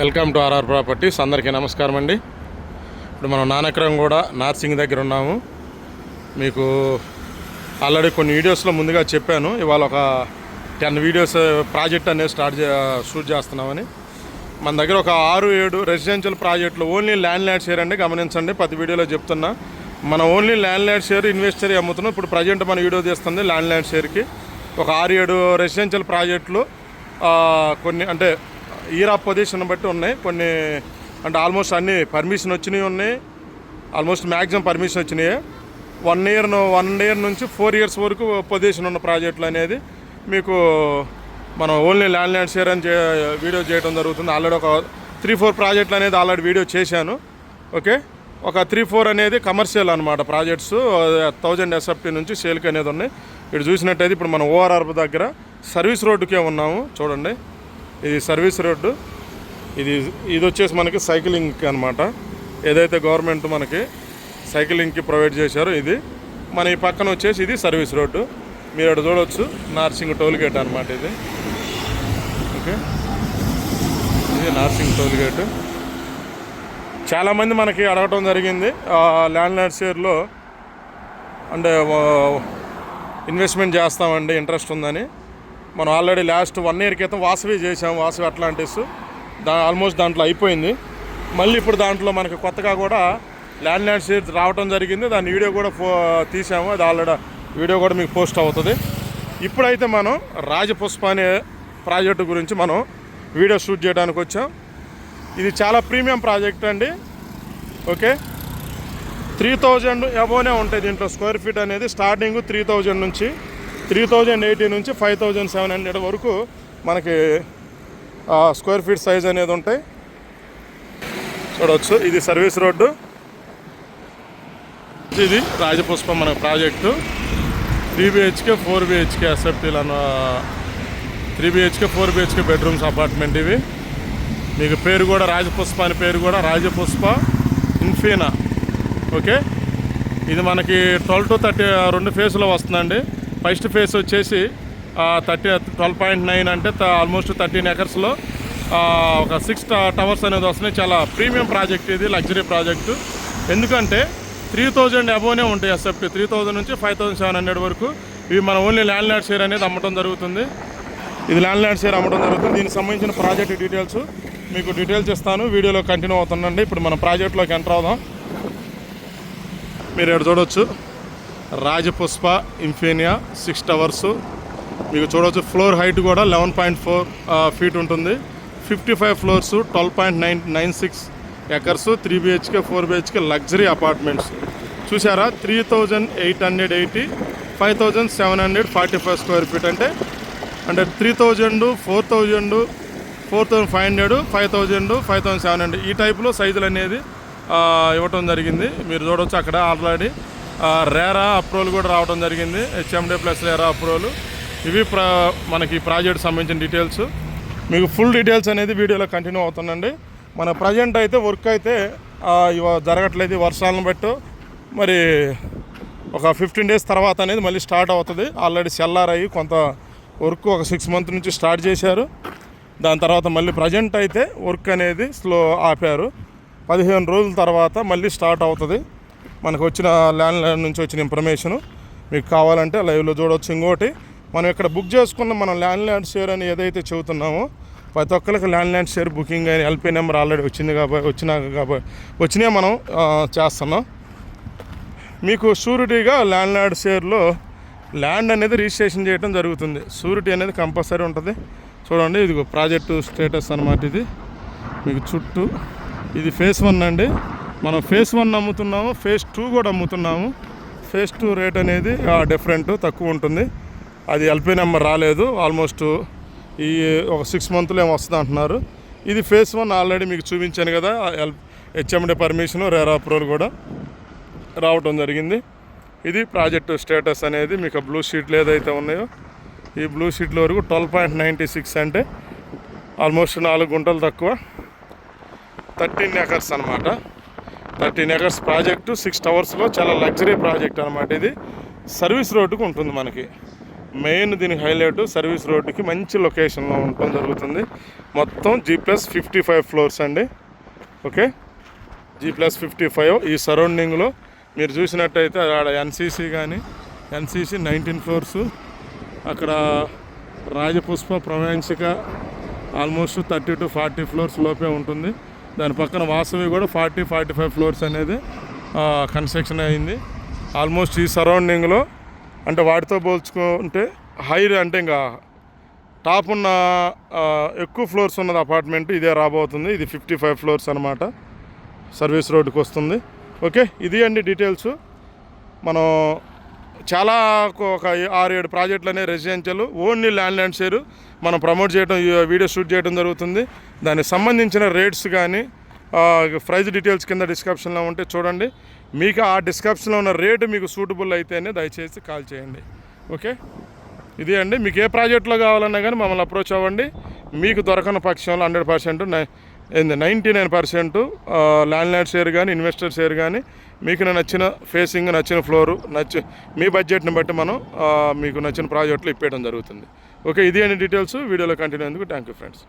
Welcome to RR properties. అందరికీ నమస్కారం అండి. ఇప్పుడు మనం నానక్రం కూడా నార్సింగ్ దగ్గర ఉన్నాము. మీకు ఆల్రెడీ కొన్ని వీడియోస్లో ముందుగా చెప్పాను. ఇవాళ ఒక టెన్ వీడియోస్ ప్రాజెక్ట్ అనేది స్టార్ట్ షూట్ చేస్తున్నామని. మన దగ్గర ఒక ఆరు ఏడు రెసిడెన్షియల్ ప్రాజెక్టులు ఓన్లీ ల్యాండ్ ల్యాండ్ షేర్ అండి. గమనించండి ప్రతి వీడియోలో చెప్తున్నా. మనం only land land share investor అమ్ముతున్నాం. ఇప్పుడు ప్రజెంట్ మన వీడియో తీస్తుంది ల్యాండ్ ల్యాండ్ షేర్కి ఒక ఆరు ఏడు రెసిడెన్షియల్ ప్రాజెక్టులు కొన్ని అంటే ఈరా పొజిషన్ బట్టి ఉన్నాయి. కొన్ని అంటే ఆల్మోస్ట్ అన్ని పర్మిషన్ వచ్చినవి ఉన్నాయి. ఆల్మోస్ట్ మ్యాక్సిమం పర్మిషన్ వచ్చినాయి. వన్ ఇయర్ వన్ ఇయర్ నుంచి ఫోర్ ఇయర్స్ వరకు పొజిషన్ ఉన్న ప్రాజెక్టులు అనేది మీకు మనం ఓన్లీ ల్యాండ్ ల్యాండ్ షేర్ అని వీడియో చేయడం జరుగుతుంది. ఆల్రెడీ ఒక త్రీ ఫోర్ ప్రాజెక్టులు అనేది ఆల్రెడీ వీడియో చేశాను. ఓకే? ఒక త్రీ ఫోర్ అనేది కమర్షియల్ అనమాట ప్రాజెక్ట్స్. థౌజండ్ ఎస్ఎఫ్టీ నుంచి సేల్కి అనేది ఉన్నాయి. ఇటు చూసినట్టయితే ఇప్పుడు మనం ఓఆర్ఆర్ దగ్గర సర్వీస్ రోడ్డుకే ఉన్నాము. చూడండి. ఇది సర్వీస్ రోడ్డు. ఇది ఇది వచ్చేసి మనకి సైక్లింగ్ అనమాట ఏదైతే గవర్నమెంట్ మనకి సైక్లింగ్కి ప్రొవైడ్ చేశారో ఇది. మన ఈ పక్కన వచ్చేసి ఇది సర్వీస్ రోడ్డు. మీరు అక్కడ చూడవచ్చు నార్సింగ్ టోల్ గేట్ అనమాట ఇది. ఓకే. ఇది నార్సింగ్ టోల్గేట్ చాలామంది మనకి అడగటం జరిగింది. ల్యాండ్ లార్డ్ షేర్లో అంటే ఇన్వెస్ట్మెంట్ చేస్తామండి. ఇంట్రెస్ట్ ఉందని. మనం ఆల్రెడీ లాస్ట్ వన్ ఇయర్ క్రితం వాసవి చేసాం వాసవి అట్లాంటిస్. దా ఆల్మోస్ట్ దాంట్లో అయిపోయింది. మళ్ళీ ఇప్పుడు దాంట్లో మనకి కొత్తగా కూడా ల్యాండ్ ల్యాండ్ షేర్ రావడం జరిగింది. దాని వీడియో కూడా ఫో తీసాము అది ఆల్రెడీ వీడియో కూడా మీకు పోస్ట్ అవుతుంది. ఇప్పుడైతే మనం రాజపుష్ప అనే ప్రాజెక్టు గురించి మనం వీడియో షూట్ చేయడానికి వచ్చాం. ఇది చాలా ప్రీమియం ప్రాజెక్ట్ అండి. ఓకే? త్రీ థౌజండ్ అబోనే ఉంటాయి దీంట్లో స్క్వేర్ ఫీట్ అనేది. స్టార్టింగ్ త్రీ థౌజండ్ నుంచి త్రీ థౌజండ్ ఎయిటీ నుంచి ఫైవ్ థౌజండ్ సెవెన్ హండ్రెడ్ వరకు మనకి స్క్వేర్ ఫీట్ సైజ్ అనేది ఉంటాయి. చూడవచ్చు ఇది సర్వీస్ రోడ్డు. ఇది రాజపుష్పం మన project. Three BHK four BHK ఎస్ఎఫ్టీలు అన్న three BHK four BHK bedrooms apartment ఇవి. మీకు పేరు కూడా రాజపుష్ప అని పేరు కూడా రాజపుష్ప ఇన్ఫీనా. ఓకే? ఇది మనకి ట్వెల్వ్ టు థర్టీ రెండు ఫేజ్లో వస్తుందండి. ఫస్ట్ ఫేజ్ వచ్చేసి థర్టీ ట్వెల్వ్ పాయింట్ నైన్ అంటే ఆల్మోస్ట్ థర్టీన్ ఎకర్స్లో ఒక సిక్స్ టవర్స్ అనేది వస్తున్నాయి. చాలా ప్రీమియం ప్రాజెక్ట్ ఇది లగ్జరీ ప్రాజెక్టు. ఎందుకంటే త్రీ థౌజండ్ అబోనే ఉంటాయి ఎస్ఎఫ్టీ త్రీ థౌజండ్ నుంచి ఫైవ్ థౌసండ్ సెవెన్ హండ్రెడ్ వరకు ఇవి మన ఓన్లీ ల్యాండ్ ల్యాండ్ షేర్ అనేది అమ్మటం జరుగుతుంది. ఇది ల్యాండ్ ల్యాండ్ షేర్ అమ్మటం జరుగుతుంది. దీనికి సంబంధించిన ప్రాజెక్ట్ డీటెయిల్స్ మీకు డీటెయిల్స్ ఇస్తాను. వీడియోలో కంటిన్యూ అవుతుందండి. ఇప్పుడు మనం ప్రాజెక్ట్లోకి ఎంటర్ అవుదాం. మీరు ఇక్కడ చూడవచ్చు రాజపుష్ప ఇన్ఫీనియా సిక్స్ టవర్స్ మీకు చూడవచ్చు ఫ్లోర్ హైట్ కూడా లెవెన్ పాయింట్ ఫోర్ ఫీట్ ఉంటుంది. Fifty five floors twelve point nine nine six acres three BHK four BHK luxury apartments చూసారా three thousand eight hundred eighty five thousand seven hundred forty five square feet అంటే అంటే three thousand four thousand four thousand five hundred five thousand five thousand seven hundred ఈ టైప్లో సైజులు అనేది ఇవ్వటం జరిగింది. మీరు చూడవచ్చు అక్కడ ఆల్రెడీ రేరా అప్రూవల్ కూడా రావడం జరిగింది. HMDA plus RERA approval. ఇవి ప్రా మనకి ప్రాజెక్ట్ సంబంధించిన డీటెయిల్స్. మీకు ఫుల్ డీటెయిల్స్ అనేది వీడియోలో కంటిన్యూ అవుతుందండి. మన ప్రజెంట్ అయితే వర్క్ అయితే ఇవ జరగట్లేదు. వర్షాలను బట్టి మరి ఒక ఫిఫ్టీన్ డేస్ తర్వాత అనేది మళ్ళీ స్టార్ట్ అవుతుంది. ఆల్రెడీ సెల్లార్ అయ్యి కొంత వర్క్ ఒక సిక్స్ మంత్ నుంచి స్టార్ట్ చేశారు. దాని తర్వాత మళ్ళీ ప్రజెంట్ అయితే వర్క్ అనేది స్లో ఆపారు. పదిహేను రోజుల తర్వాత మళ్ళీ స్టార్ట్ అవుతుంది. మనకు వచ్చిన ల్యాండ్ ల్యాండ్ నుంచి వచ్చిన ఇన్ఫర్మేషను మీకు కావాలంటే లైవ్లో చూడవచ్చు ఇంకోటి మనం ఇక్కడ బుక్ చేసుకున్న మనం ల్యాండ్ ల్యాండ్ షేర్ అని ఏదైతే చెబుతున్నామో ప్రతి ఒక్కరికి ల్యాండ్ ల్యాండ్ షేర్ బుకింగ్ అని ఎల్పీ నెంబర్ ఆల్రెడీ వచ్చింది కాబట్టి వచ్చినాక కాబట్టి వచ్చినాయి మనం చేస్తున్నాం. మీకు షూరిటీగా ల్యాండ్ ల్యాండ్ షేర్లో ల్యాండ్ అనేది రిజిస్ట్రేషన్ చేయడం జరుగుతుంది. షూరిటీ అనేది కంపల్సరీ ఉంటుంది. చూడండి ఇది ప్రాజెక్టు స్టేటస్ అనమాట ఇది. మీకు చుట్టూ ఇది ఫేస్ వన్ అండి. మనం ఫేస్ వన్ అమ్ముతున్నాము ఫేస్ టూ కూడా అమ్ముతున్నాము ఫేస్ టూ రేట్ అనేది డిఫరెంట్ తక్కువ ఉంటుంది. అది ఎల్పీ నెంబర్ రాలేదు ఆల్మోస్ట్ ఈ ఒక సిక్స్ మంత్లో ఏమో వస్తుంది అంటున్నారు. ఇది ఫేస్ వన్ ఆల్రెడీ మీకు చూపించాను కదా L HMDA permission RERA approval కూడా రావటం జరిగింది. ఇది ప్రాజెక్టు స్టేటస్ అనేది మీకు బ్లూ షీట్లు ఏదైతే ఉన్నాయో ఈ బ్లూ షీట్ల వరకు ట్వెల్వ్ పాయింట్ నైంటీ సిక్స్ అంటే ఆల్మోస్ట్ నాలుగు గుంటలు తక్కువ. థర్టీన్ ఎకర్స్ అనమాట థర్టీన్ ఎకర్స్ ప్రాజెక్టు సిక్స్ టవర్స్లో చాలా లగ్జరీ ప్రాజెక్ట్ అనమాట ఇది. సర్వీస్ రోడ్డుకు ఉంటుంది మనకి. మెయిన్ దీనికి హైలైట్ సర్వీస్ రోడ్డుకి మంచి లొకేషన్లో ఉండటం జరుగుతుంది. మొత్తం G plus fifty five floors అండి. Okay? G plus fifty five ఈ సరౌండింగ్లో. మీరు చూసినట్టయితే ఆడ ఎన్సీసీ కానీ ఎన్సీసీ నైన్టీన్ ఫ్లోర్స్ అక్కడ Rajapushpa ప్రవేశిక almost thirty to forty floors లోపే ఉంటుంది. దాని పక్కన వాసవి కూడా ఫార్టీ ఫార్టీ ఫైవ్ ఫ్లోర్స్ అనేది కన్స్ట్రక్షన్ అయింది. ఆల్మోస్ట్ ఈ సరౌండింగ్లో అంటే వాటితో పోల్చుకుంటే హై అంటే ఇంకా టాప్ ఉన్న ఎక్కువ ఫ్లోర్స్ ఉన్నది అపార్ట్మెంట్ ఇదే రాబోతుంది. ఇది ఫిఫ్టీ ఫైవ్ ఫ్లోర్స్ అనమాట సర్వీస్ రోడ్డుకి వస్తుంది. ఓకే ఇది అండి డీటెయిల్స్. మనం చాలా ఒక ఆరు ఏడు ప్రాజెక్టులు residential only land land share మనం ప్రమోట్ చేయడం వీడియో షూట్ చేయడం జరుగుతుంది. దానికి సంబంధించిన రేట్స్ కానీ ప్రైజ్ డీటెయిల్స్ కింద డిస్క్రిప్షన్లో ఉంటే చూడండి. మీకు ఆ డిస్క్రిప్షన్లో ఉన్న రేటు మీకు సూటబుల్ అయితేనే దయచేసి కాల్ చేయండి. ఓకే? ఇది అండి. మీకు ఏ ప్రాజెక్ట్లో కావాలన్నా కానీ మమ్మల్ని అప్రోచ్ అవ్వండి. మీకు దొరకని పక్షంలో హండ్రెడ్ పర్సెంట్ ఏంది ninety nine percent land land share కానీ ఇన్వెస్టర్ షేర్ కానీ మీకు నచ్చిన ఫేసింగ్ నచ్చిన ఫ్లోరు నచ్చ మీ బడ్జెట్ని బట్టి మనం మీకు నచ్చిన ప్రాజెక్టులు ఇప్పేయడం జరుగుతుంది. ఓకే ఇది అని డీటెయిల్స్ వీడియోలో కంటిన్యూ అయ్యేందుకు థ్యాంక్ యూ ఫ్రెండ్స్